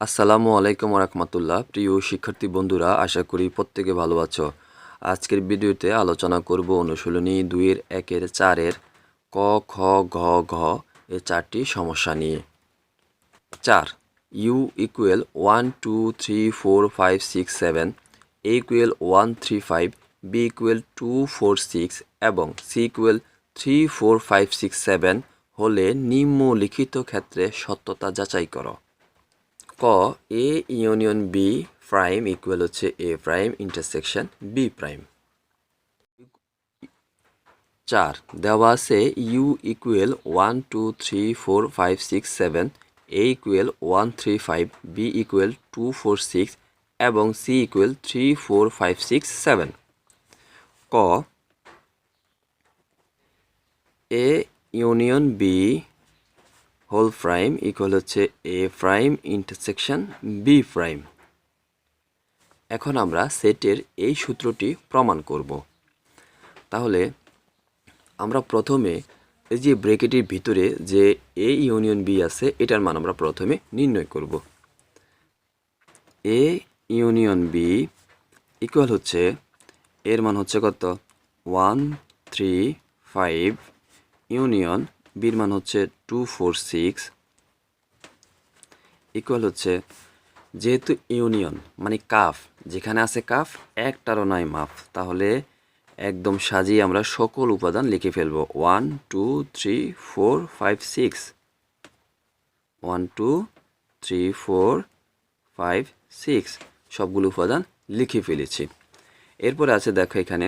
আসসালামু আলাইকুম রহমতুল্লাহ প্রিয় শিক্ষার্থী বন্ধুরা, আশা করি প্রত্যেকে ভালো আছো। আজকের ভিডিওতে আলোচনা করব অনুশীলনী দুইয়ের একের চারের ক, খ, ঘ ঘ এ চারটি সমস্যা নিয়ে। চার U equal one two three four five six seven A equal one three five B equal two four six এবং C equal three four five six seven হলে নিম্নলিখিত ক্ষেত্রে সত্যতা যাচাই করো। ক A union B prime equal হচ্ছে A prime intersection B prime চার, দেওয়া আছে U equal one two three four five six seven A equal one three five B equal two four six এবং C equal three four five six seven ক A union B whole prime equal হচ্ছে A prime intersection B prime এখন আমরা সেটের এই সূত্রটি প্রমাণ করব। তাহলে আমরা প্রথমে এই যে ব্রেকেটের ভিতরে যে এ ইউনিয়ন বি আছে, এটার মান আমরা প্রথমে নির্ণয় করব। এ ইউনিয়ন বি ইকুয়াল হচ্ছে, এর মান হচ্ছে কত? ওয়ান থ্রি ফাইভ ইউনিয়ন বির মান হচ্ছে টু ফোর সিক্স ইকুয়াল হচ্ছে যেহেতু ইউনিয়ন মানে কাফ, যেখানে আছে কাফ একটারও নয় মাফ, তাহলে একদম সাজিয়ে আমরা সকল উপাদান লিখে ফেলব। One two three four five six one two three four five six সবগুলো উপাদান লিখে ফেলেছি। এরপরে আছে দেখো এখানে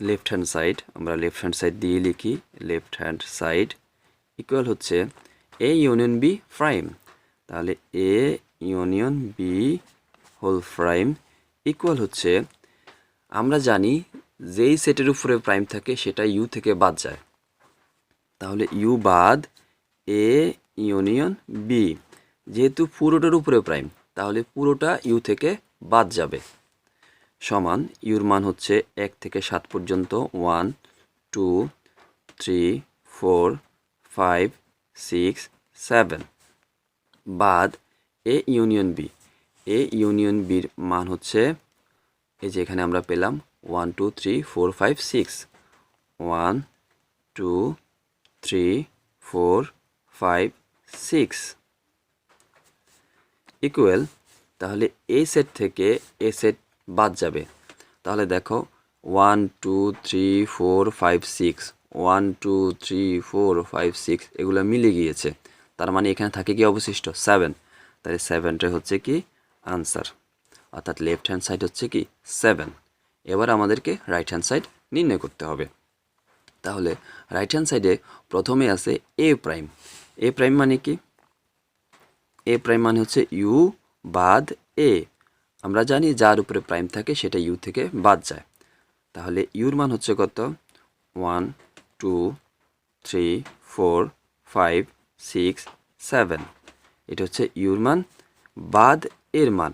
লেফট হ্যান্ড সাইড আমরা লেফট হ্যান্ড সাইড দিয়ে লিখি লেফট হ্যান্ড সাইড ইকুয়াল হচ্ছে এ ইউনিয়ন বি প্রাইম তাহলে A union B whole prime equal হচ্ছে, আমরা জানি যেই সেটের উপরে প্রাইম থাকে সেটা ইউ থেকে বাদ যায়। তাহলে ইউ বাদ এ ইউনিয়ন বি যেহেতু পুরোটার উপরে প্রাইম তাহলে পুরোটা ইউ থেকে বাদ যাবে। সমান, ইউর মান হচ্ছে এক থেকে সাত পর্যন্ত one two three four five six seven বাদ A union B A union বির মান হচ্ছে, এই যে এখানে আমরা পেলাম one two three four five six one two three four five six equal তাহলে এই সেট থেকে এ সেট বাদ যাবে। তাহলে দেখো one two three four five six one two three four five six এগুলো মিলে গিয়েছে। তার মানে এখানে থাকে কি অবশিষ্ট? সেভেন তাহলে সেভেনটা হচ্ছে কি? আনসার অর্থাৎ লেফট হ্যান্ড সাইড হচ্ছে কি? সেভেন এবার আমাদেরকে রাইট হ্যান্ড সাইড নির্ণয় করতে হবে। তাহলে রাইট হ্যান্ড সাইডে প্রথমে আছে এ প্রাইম এ প্রাইম মানে কি? এ প্রাইম মানে হচ্ছে ইউ বাদ এ আমরা জানি যার উপরে প্রাইম থাকে সেটা ইউ থেকে বাদ যায়। তাহলে ইউর মান হচ্ছে কত? One, two, three, four, five, six, seven. এটা হচ্ছে ইউর মান, বাদ এর মান,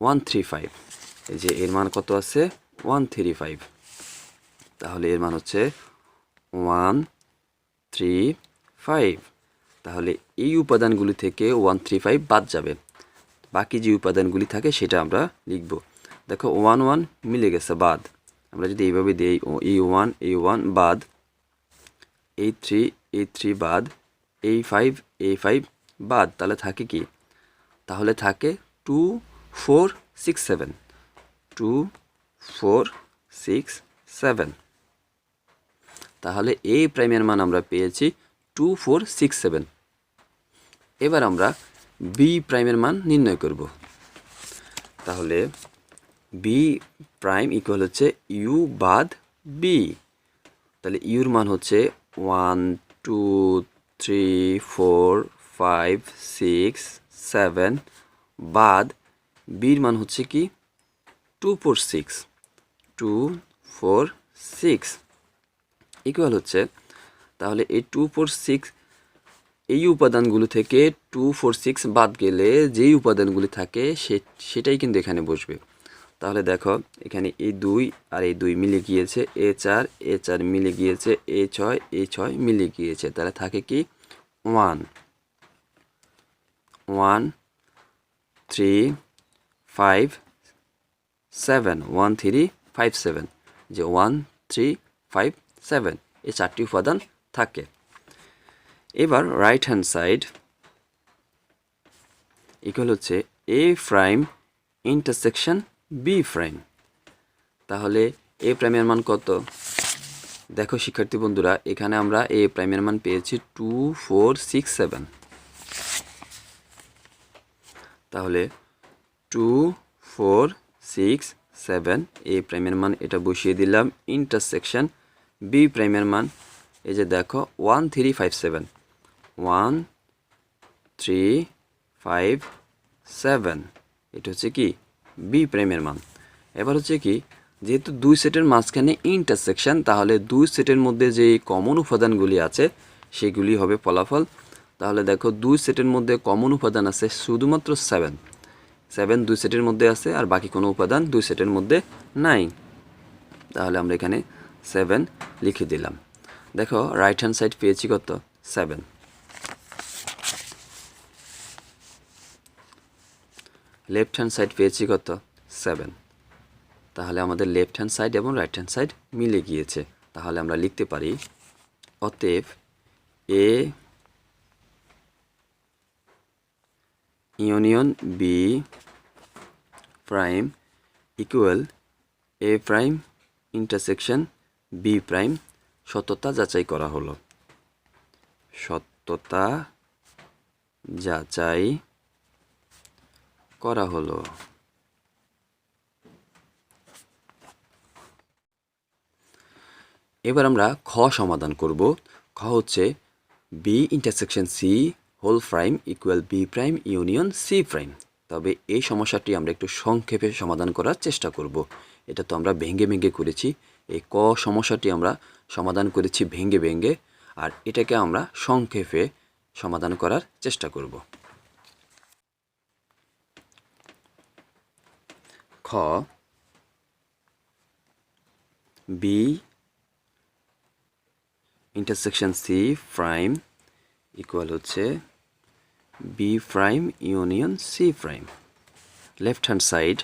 ওয়ান, থ্রি, ফাইভ। এই যে এর মান কত আছে? One, three, five. তাহলে এর মান হচ্ছে ওয়ান, থ্রি, ফাইভ। তাহলে এই উপাদানগুলি থেকে ওয়ান, থ্রি, ফাইভ বাদ যাবে। বাকি যে উপাদানগুলি থাকে সেটা আমরা লিখব। দেখো, ওয়ান ওয়ান মিলে গেছে বাদ। আমরা যদি এইভাবে দিই এই ওয়ান এই ওয়ান বাদ, এই থ্রি এই থ্রি বাদ, এই ফাইভ এই ফাইভ বাদ, তাহলে থাকে কি? তাহলে থাকে two, four, six, seven. Two, four, six, seven. তাহলে এই প্রাইমের মান আমরা পেয়েছি টু, ফোর, সিক্স, সেভেন। এবার আমরা বি প্রাইমের মান নির্ণয় করব। তাহলে বি প্রাইম ইকুয়াল হচ্ছে ইউ বাদ বি তাহলে ইউর মান হচ্ছে one two three four five six seven বাদ বির মান হচ্ছে কি? Two four six two four six equal হচ্ছে, তাহলে এই টু ফোর সিক্স এই উপাদানগুলো থেকে টু ফোর সিক্স বাদ গেলে যেই উপাদানগুলি থাকে সে, সেটাই কিন্তু এখানে বসবে। তাহলে দেখো, এখানে এই দুই আর এই দুই মিলে গিয়েছে, এ চার এ চার মিলে গিয়েছে, এ ছয় এ ছয় মিলে গিয়েছে। তাহলে থাকে কি? One one three five seven one three five seven যে ওয়ান থ্রি ফাইভ সেভেন এই চারটি উপাদান থাকে। এবার রাইট হ্যান্ড সাইড ইকুয়াল হচ্ছে A prime intersection B prime তাহলে এ প্রাইমের মান কত? দেখো শিক্ষার্থী বন্ধুরা, এখানে আমরা এ প্রাইমের মান পেয়েছি টু ফোর সিক্স সেভেন তাহলে two four six seven A প্রাইমের মান, এটা বসিয়ে দিলাম ইন্টারসেকশন বি প্রাইমের মান। এই যে দেখো one three five seven one three five seven এটা হচ্ছে কি? বি প্রাইমের মান। এবার হচ্ছে কি, যেহেতু দুই সেটের মাঝখানে ইন্টারসেকশন তাহলে দুই সেটের মধ্যে যে কমন উপাদানগুলি আছে, সেগুলি হবে ফলাফল। তাহলে দেখো, দুই সেটের মধ্যে কমন উপাদান আছে শুধুমাত্র সেভেন সেভেন দুই সেটের মধ্যে আছে আর বাকি কোনো উপাদান দুই সেটের মধ্যে নাই। তাহলে আমরা এখানে সেভেন লিখে দিলাম। দেখো রাইট হ্যান্ড সাইড পেয়েছি কত? সেভেন লেফট হ্যান্ড সাইড পেয়েছি কত? সেভেন তাহলে আমাদের লেফট হ্যান্ড সাইড এবং রাইট হ্যান্ড সাইড মিলে গিয়েছে। তাহলে আমরা লিখতে পারি, অতএব A union B prime equal A prime intersection B prime সত্যতা যাচাই করা হলো। সত্যতা যাচাই করা হলো। এবার আমরা খ সমাধান করব। খ হচ্ছে B intersection C whole prime equal B prime union C prime তবে এই সমস্যাটি আমরা একটু সংক্ষেপে সমাধান করার চেষ্টা করব। এটা তো আমরা ভেঙ্গে ভেঙ্গে করেছি। এই ক সমস্যাটি আমরা সমাধান করেছি ভেঙ্গে ভেঙ্গে আর এটাকে আমরা সংক্ষেপে সমাধান করার চেষ্টা করব। খ B intersection C prime equal হচ্ছে B prime union C prime left hand side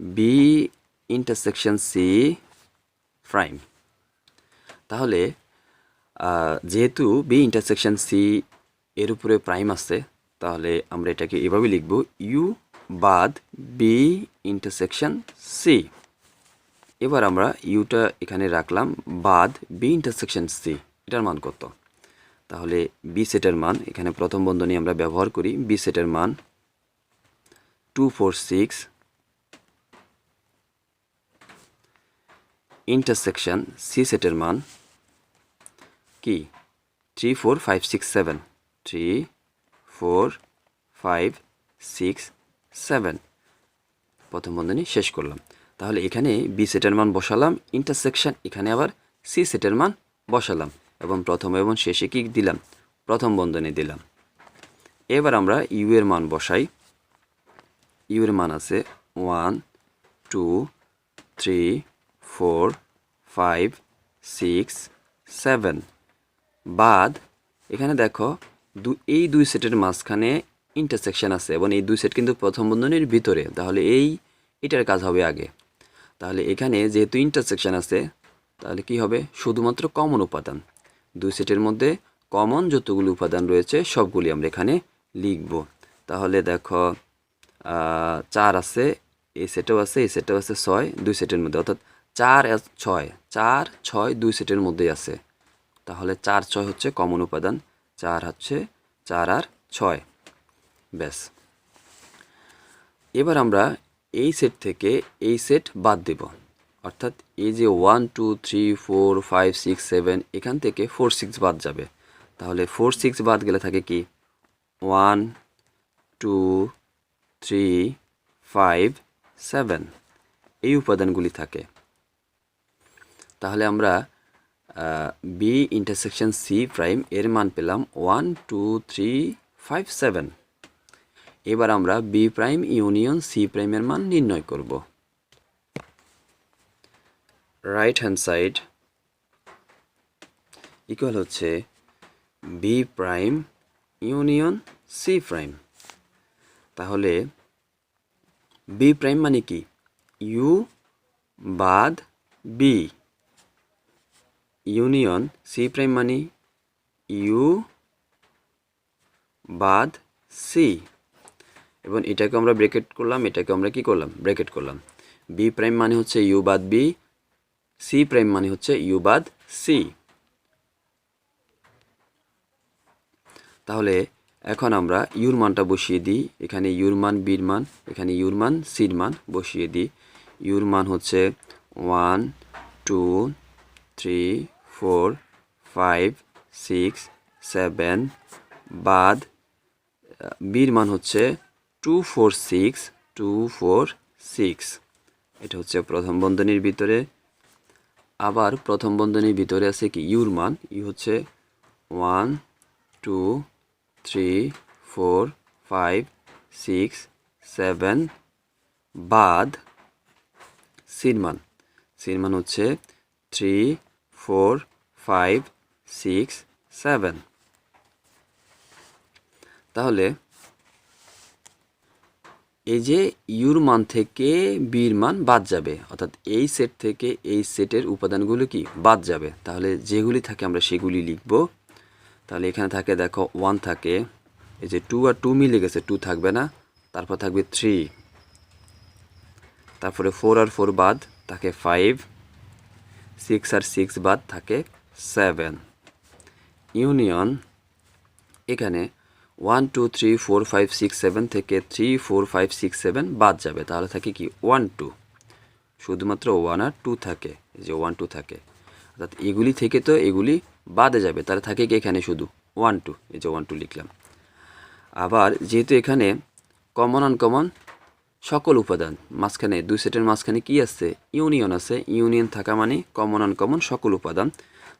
B intersection C prime তাহলে যেহেতু বি ইন্টারসেকশন সি এর উপরে প্রাইম আছে, তাহলে আমরা এটাকে এভাবে লিখব ইউ বাদ বি ইন্টারসেকশন সি এবার আমরা ইউটা এখানে রাখলাম, বাদ বি ইন্টারসেকশন সি এটার মান কত? তাহলে বি সেটের মান, এখানে প্রথম বন্ধনী আমরা ব্যবহার করি বি সেটের মান two four six intersection C সেটের মান কি? Three four five six seven three four five six seven. প্রথম বন্ধনী শেষ করলাম। তাহলে এখানে বি সেটের মান বসালাম ইন্টারসেকশন এখানে আবার সি সেটের মান বসালাম এবং প্রথম এবং শেষে কি দিলাম? প্রথম বন্ধনী দিলাম। এবার আমরা ইউ এর মান বসাই। ইউ এর মান আছে one, two, three, four, five, six, seven. বাদ, এখানে দেখো দু এই দুই সেটের মাঝখানে ইন্টারসেকশন আছে এবং এই দুই সেট কিন্তু প্রথম বন্ধনীর ভিতরে। তাহলে এই, এটার কাজ হবে আগে। তাহলে এখানে যেহেতু ইন্টারসেকশন আছে, তাহলে কি হবে? শুধুমাত্র কমন উপাদান। দুই সেটের মধ্যে কমন যতগুলি উপাদান রয়েছে, সবগুলি আমরা এখানে লিখব। তাহলে দেখো চার আছে এই সেটেও আছে এই সেটেও আছে ছয়, দুই সেটের মধ্যে। অর্থাৎ চার ছয় চার, ছয়, দুই সেটের মধ্যেই আছে। তাহলে চার, ছয় হচ্ছে কমন উপাদান, চার হচ্ছে চার আর ছয়। ব্যাস। এবার আমরা এই সেট থেকে এই সেট বাদ দেব। অর্থাৎ এই যে one two three four five six seven এখান থেকে ফোর সিক্স বাদ যাবে। তাহলে ফোর সিক্স বাদ গেলে থাকে কি? One two three five seven এই উপাদানগুলি থাকে। তাহলে আমরা বি ইন্টারসেকশন সি প্রাইম এর মান পেলাম one two three five seven এবার আমরা বি প্রাইম ইউনিয়ন সি প্রাইমের মান নির্ণয় করব। রাইট হ্যান্ড সাইড ইকুয়াল হচ্ছে B prime union C prime তাহলে বি প্রাইম মানে কি? ইউ বাদ বি ইউনিয়ন সি প্রাইম মানে ইউ বাদ সি এবং এটাকে আমরা ব্রেকেট করলাম, এটাকে আমরা কি করলাম? ব্রেকেট করলাম। বি প্রাইম মানে হচ্ছে ইউ বাদ বি সি প্রাইম মানে হচ্ছে ইউ বাদ সি তাহলে এখন আমরা ইউর মানটা বসিয়ে দিই। এখানে ইউর মান বির মান, এখানে ইউর মান সির মান বসিয়ে দিই। ইউর মান হচ্ছে one two three four five six seven বাদ বির মান হচ্ছে two four six two four six এটা হচ্ছে প্রথম বন্ধনীর ভিতরে। আবার প্রথম বন্ধনীর ভিতরে আছে কি? ইউর মান। ইউ হচ্ছে one two three four five six seven বাদ সির মান। সির মান হচ্ছে three four five six seven তাহলে এই যে ইউর মান থেকে বির মান বাদ যাবে, অর্থাৎ এই সেট থেকে এই সেটের উপাদানগুলো কি বাদ যাবে? তাহলে যেগুলি থাকে আমরা সেগুলি লিখব। তাহলে এখানে থাকে, দেখো ওয়ান থাকে, এই যে টু আর টু মিলে গেছে টু থাকবে না, তারপর থাকবে থ্রি তারপরে ফোর আর ফোর বাদ, থাকে ফাইভ সিক্স আর সিক্স বাদ, থাকে সেভেন ইউনিয়ন এখানে one two three four five six seven থেকে three four five six seven বাদ যাবে। তাহলে থাকে কি? ওয়ান টু শুধুমাত্র ওয়ান আর টু থাকে। যে ওয়ান টু থাকে। অর্থাৎ এগুলি থেকে তো এগুলি বাদে যাবে। তাহলে থাকে কি এখানে শুধু? ওয়ান টু এই যে ওয়ান টু লিখলাম। আবার যেহেতু এখানে কমন আনকমন সকল উপাদান, মাঝখানে দুই সেটের মাঝখানে কি আছে? ইউনিয়ন আছে। ইউনিয়ন থাকা মানে কমন আনকমন সকল উপাদান।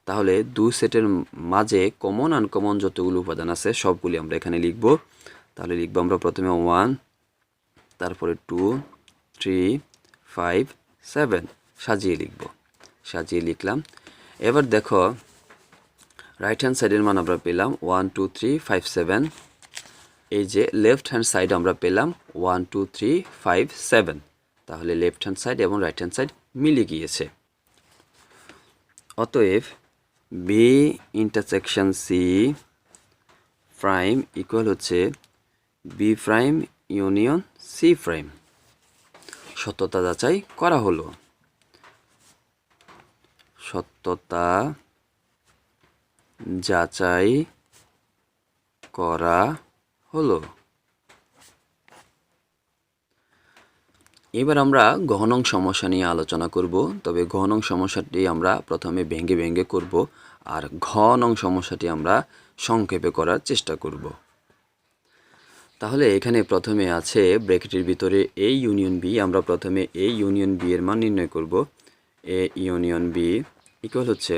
তাহলে দু সেটের মাঝে কমন আনকমন যতগুলো উপাদান আছে, সবগুলি আমরা এখানে লিখব। তাহলে লিখব আমরা প্রথমে ওয়ান তারপরে টু থ্রি ফাইভ সেভেন সাজিয়ে লিখব। সাজিয়ে লিখলাম। এবার দেখো রাইট হ্যান্ড সাইডের মান আমরা পেলাম one two three five seven এই যে লেফট হ্যান্ড সাইড আমরা পেলাম one two three five seven তাহলে লেফট হ্যান্ড সাইড এবং রাইট হ্যান্ড সাইড মিলে গিয়েছে। অতএব B intersection C prime equal হচ্ছে B prime union C prime সত্যতা যাচাই করা হলো। সত্যতা যাচাই করা হলো। এবার আমরা গহনং সমস্যা নিয়ে আলোচনা করব। তবে গহনং সমস্যাটি আমরা প্রথমে ভেঙে ভেঙে করব আর ঘনং সমস্যাটি আমরা সংক্ষেপে করার চেষ্টা করব। তাহলে এখানে প্রথমে আছে ব্র্যাকেটের ভিতরে এ ইউনিয়ন বি আমরা প্রথমে এ ইউনিয়ন বি এর মান নির্ণয় করব। এ ইউনিয়ন বি ইকুয়াল হচ্ছে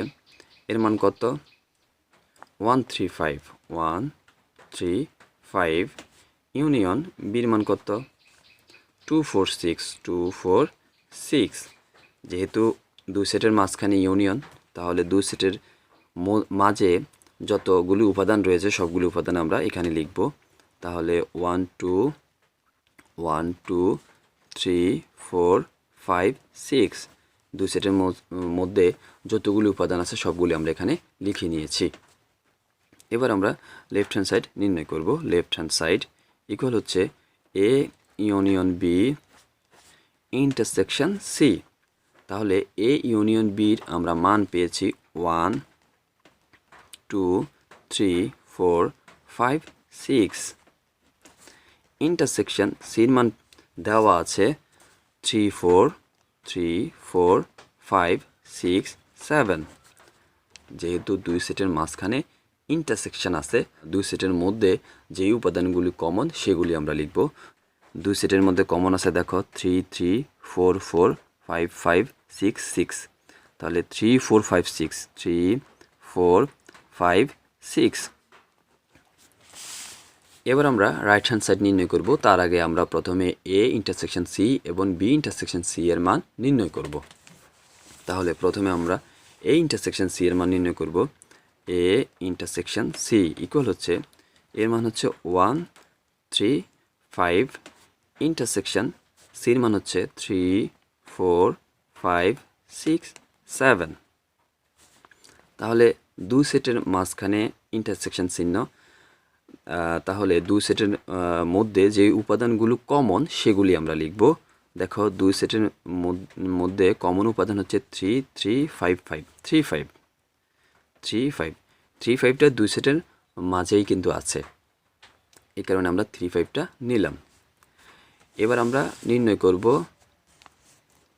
এর মান কত? One three five one three five union বির মান কত? Two four six two four six যেহেতু দুই সেটের মাঝখানে ইউনিয়ন তাহলে দুই সেটের মাঝে যতগুলি উপাদান রয়েছে, সবগুলি উপাদান আমরা এখানে লিখব। তাহলে one two one two three four five six দুই সেটের মধ্যে যতগুলি উপাদান আছে, সবগুলি আমরা এখানে লিখে নিয়েছি। এবার আমরা লেফট হ্যান্ড সাইড নির্ণয় করব। লেফট হ্যান্ড সাইড ইকুয়াল হচ্ছে A union B intersection C তাহলে এ ইউনিয়ন বির আমরা মান পেয়েছি one two three four five six intersection সির মান দেওয়া আছে three four three four five six seven যেহেতু দুই সেটের মাঝখানে ইন্টারসেকশন আছে, দুই সেটের মধ্যে যেই উপাদানগুলি কমন সেগুলি আমরা লিখব দুই সেটের মধ্যে কমন আছে, দেখো three three four four five five six six তাহলে three four five six three four five six এবার আমরা রাইট হ্যান্ড সাইড নির্ণয় করব, তার আগে আমরা প্রথমে এ ইন্টারসেকশন সি এবং বি ইন্টারসেকশন সি এর মান নির্ণয় করব। তাহলে প্রথমে আমরা এ ইন্টারসেকশন সি এর মান নির্ণয় করব। এ ইন্টারসেকশন সি ইকুয়াল হচ্ছে, এর মান হচ্ছে ওয়ান থ্রি ফাইভ ইন্টারসেকশন সির মান হচ্ছে three four five six seven তাহলে দুই সেটের মাঝখানে ইন্টারসেকশন চিহ্ন তাহলে দুই সেটের মধ্যে যে উপাদানগুলো কমন সেগুলি আমরা লিখব। দেখো, দুই সেটের মধ্যে কমন উপাদান হচ্ছে three three five five three five three five three ফাইভটা দুই সেটের মাঝেই কিন্তু আছে। এই কারণে আমরা থ্রি ফাইভটা নিলাম। এবার আমরা নির্ণয় করব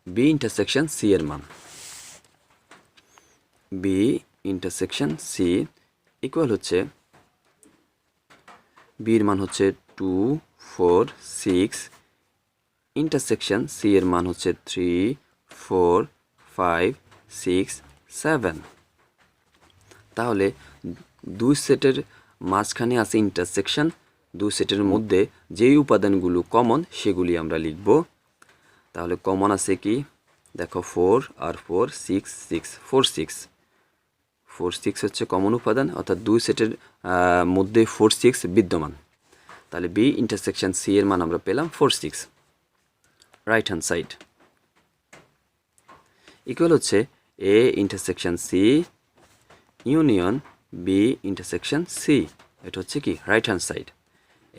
বি ইন্টারসেকশন সি এর মান। বি ইন্টারসেকশন সি ইকুয়াল হচ্ছে বির মান হচ্ছে two four six intersection C এর মান হচ্ছে three four five six seven তাহলে দুই সেটের মাঝখানে আছে ইন্টারসেকশন দুই সেটের মধ্যে যেই উপাদানগুলো কমন সেগুলি আমরা লিখব। তাহলে কমন আছে কি? দেখো ফোর আর four six six four six four six হচ্ছে কমন উপাদান, অর্থাৎ দুই সেটের মধ্যে ফোর সিক্স বিদ্যমান। তাহলে বি ইন্টারসেকশন সি এর মান আমরা পেলাম four six right hand side equal হচ্ছে A intersection C union B intersection C এটা হচ্ছে কি? রাইট হ্যান্ড সাইড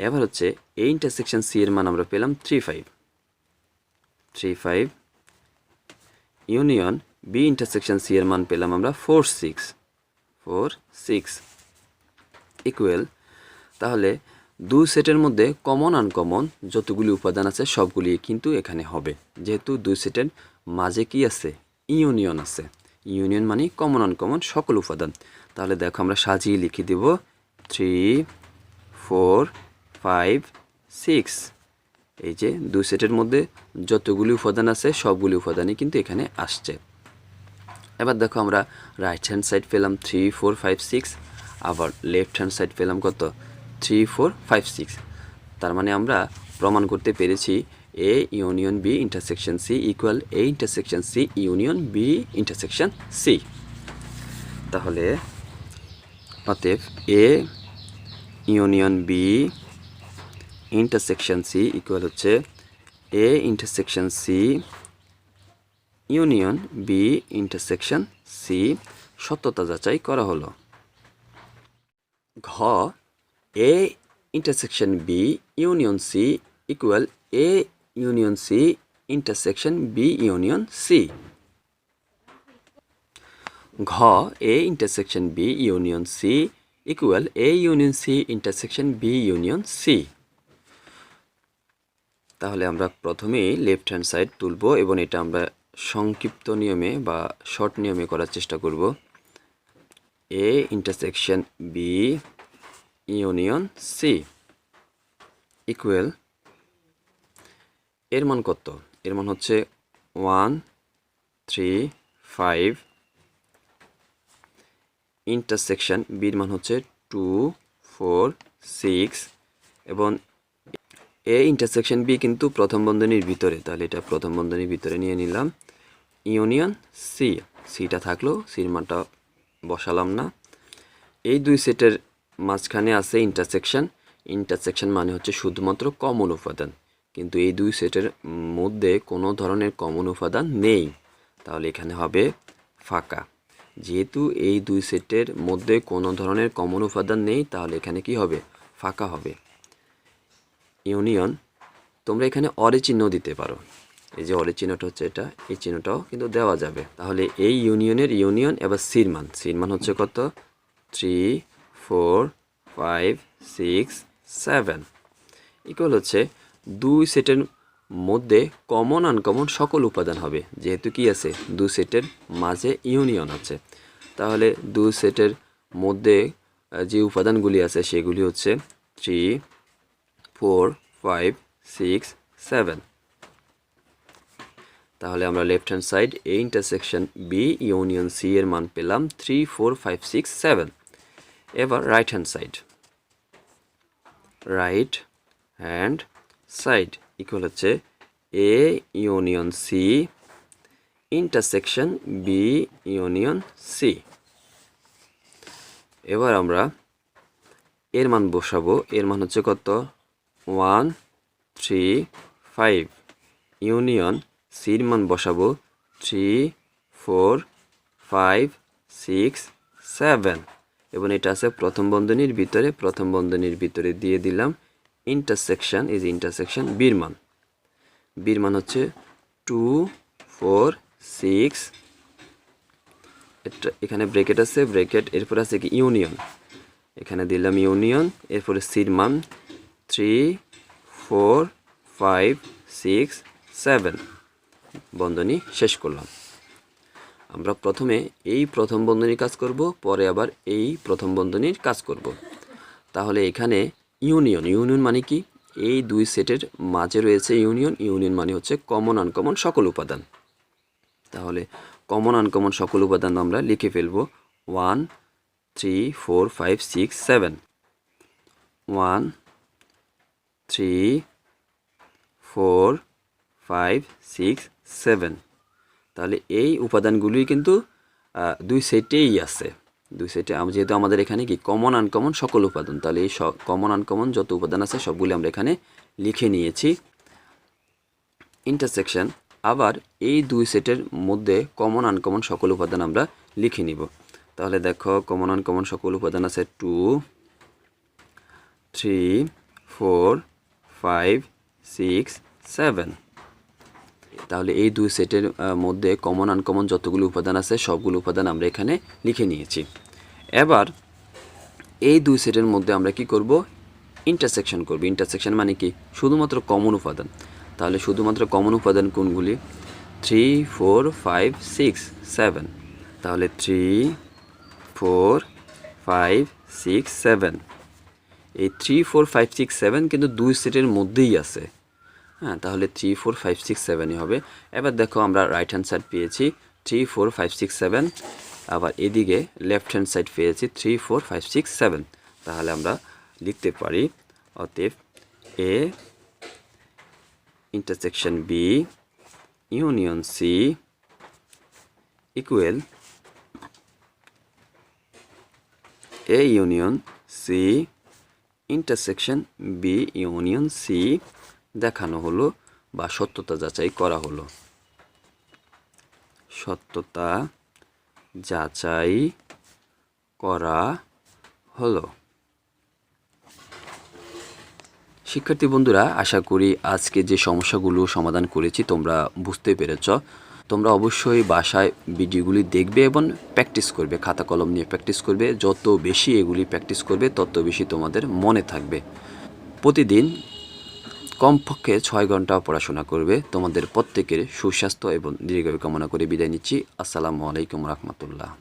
এবার হচ্ছে এই ইন্টারসেকশন সি এর মান আমরা পেলাম three five three five union B intersection C এর মান পেলাম আমরা four six four six equal তাহলে দুই সেটের মধ্যে কমন আনকমন যতগুলি উপাদান আছে সবগুলি কিন্তু এখানে হবে। যেহেতু দুই সেটের মাঝে কি আছে? ইউনিয়ন আছে। ইউনিয়ন মানে কমন আনকমন সকল উপাদান। তাহলে দেখো আমরা সাজিয়ে লিখে দেব থ্রি ফোর ফাইভ সিক্স এই যে দুই সেটের মধ্যে যতগুলি উপাদান আছে, সবগুলি উপাদানই কিন্তু এখানে আসছে। এবার দেখো আমরা রাইট হ্যান্ড সাইড পেলাম থ্রি ফোর ফাইভ সিক্স আবার লেফট হ্যান্ড সাইড পেলাম কত? থ্রি ফোর ফাইভ সিক্স তার মানে আমরা প্রমাণ করতে পেরেছি A union B intersection C equal A intersection C union B intersection C তাহলে অতএব A union B intersection C equal হচ্ছে A intersection C union B intersection C সত্যতা যাচাই করা হলো। ঘ A intersection B union C equal A union C intersection B union C ঘ A intersection B union C equal A union C intersection B union C তাহলে আমরা প্রথমেই left hand side তুলব এবং এটা আমরা সংক্ষিপ্ত নিয়মে বা শর্ট নিয়মে করার চেষ্টা করব। A intersection B union C equal এর মান কত? এর মান হচ্ছে ওয়ান থ্রি ফাইভ ইন্টারসেকশন বির মান হচ্ছে টু ফোর সিক্স এবং এ ইন্টারসেকশন বি কিন্তু প্রথম বন্ধনীর ভিতরে। তাহলে এটা প্রথম বন্ধনীর ভিতরে নিয়ে নিলাম। ইউনিয়ন সি সিটা থাকল সির মানটা বসালাম না। এই দুই সেটের মাঝখানে আছে ইন্টারসেকশন ইন্টারসেকশন মানে হচ্ছে শুধুমাত্র কমন উপাদান। কিন্তু এই দুই সেটের মধ্যে কোনো ধরনের কমন উপাদান নেই। তাহলে এখানে হবে ফাঁকা। যেহেতু এই দুই সেটের মধ্যে কোনো ধরনের কমন উপাদান নেই, তাহলে এখানে কি হবে? ফাঁকা হবে। ইউনিয়ন, তোমরা এখানে অরে চিহ্ন দিতে পারো। এই যে অরে চিহ্নটা হচ্ছে এটা, এই চিহ্নটাও কিন্তু দেওয়া যাবে। তাহলে এই ইউনিয়নের ইউনিয়ন, এবার সির মান সির মান হচ্ছে কত? Three four five six seven equal হচ্ছে দুই সেটের মধ্যে কমন আনকমন সকল উপাদান হবে। যেহেতু কি আছে? দু সেটের মাঝে ইউনিয়ন আছে। তাহলে দু সেটের মধ্যে যে উপাদানগুলি আছে, সেগুলি হচ্ছে three four, five, six, seven. তাহলে আমরা left hand side A intersection B, union C এর মান পেলাম three, four, five, six, seven. এবার right hand side. Right hand side equal হচ্ছে A, union C, intersection B, union C. এবার আমরা এর মান বসাবো। এর মান হচ্ছে কত? One, three, five. ইউনিয়ন সির মান বসাবো। Three, four, five, six, seven. এবং এটা আছে প্রথম বন্ধনীর ভিতরে, প্রথম বন্ধনীর ভিতরে দিয়ে দিলাম ইন্টারসেকশন ইজ ইন্টারসেকশন বীর মান বীর মান হচ্ছে টু ফোর সিক্স এটা এখানে ব্রেকেট আছে ব্রেকেট এরপর আছে কি ইউনিয়ন। এখানে দিলাম ইউনিয়ন, এরপরে সির মান three four five six seven বন্ধনী শেষ করলাম। আমরা প্রথমে এই প্রথম বন্ধনীর কাজ করব, পরে আবার এই প্রথম বন্ধনীর কাজ করব। তাহলে এখানে ইউনিয়ন ইউনিয়ন মানে কি? এই দুই সেটের মাঝে রয়েছে ইউনিয়ন ইউনিয়ন মানে হচ্ছে কমন আনকমন সকল উপাদান। তাহলে কমন আনকমন সকল উপাদান আমরা লিখে ফেলব। One three four five six seven one three four five six seven তাহলে এই উপাদানগুলি কিন্তু দুই সেটেই আছে। দুই সেটে যেহেতু আমাদের এখানে কি কমন আনকমন সকল উপাদান, তাহলে এই কমন আনকমন যত উপাদান আছে সবগুলি আমরা এখানে লিখে নিয়েছি। ইন্টারসেকশন আবার এই দুই সেটের মধ্যে কমন আনকমন সকল উপাদান আমরা লিখে নিব। তাহলে দেখো কমন আনকমন সকল উপাদান আছে two three four five six seven তাহলে এই দুই সেটের মধ্যে কমন আনকমন যতগুলো উপাদান আছে, সবগুলো উপাদান আমরা এখানে লিখে নিয়েছি। এবার এই দুই সেটের মধ্যে আমরা কি করব? ইন্টারসেকশন করব। ইন্টারসেকশন মানে কি? শুধুমাত্র কমন উপাদান। তাহলে শুধুমাত্র কমন উপাদান কোনগুলি? Three four five six seven তাহলে three four five six seven এই three four five six seven কিন্তু দুই সেটের মধ্যেই আছে। হ্যাঁ তাহলে থ্রি ফোর ফাইভ সিক্স সেভেনই হবে। এবার দেখো আমরা রাইট হ্যান্ড সাইড পেয়েছি three four five six seven আবার এদিকে লেফট হ্যান্ড সাইড পেয়েছি three four five six seven তাহলে আমরা লিখতে পারি অতএব A intersection B union C equal A union C intersection B union C দেখানো হলো বা সত্যতা যাচাই করা হলো। সত্যতা যাচাই করা হলো। শিক্ষার্থী বন্ধুরা, আশা করি আজকে যে সমস্যাগুলো সমাধান করেছি তোমরা বুঝতে পেরেছ। তোমরা অবশ্যই বাসায় ভিডিওগুলি দেখবে এবং প্র্যাকটিস করবে, খাতা কলম নিয়ে প্র্যাকটিস করবে। যত বেশি এগুলি প্র্যাকটিস করবে, তত বেশি তোমাদের মনে থাকবে। প্রতিদিন কমপক্ষে ছয় ঘণ্টা পড়াশোনা করবে। তোমাদের প্রত্যেকের সুস্বাস্থ্য এবং দীর্ঘায়ু কামনা করে বিদায় নিচ্ছি। আসসালামু আলাইকুম রহমতুল্লাহ।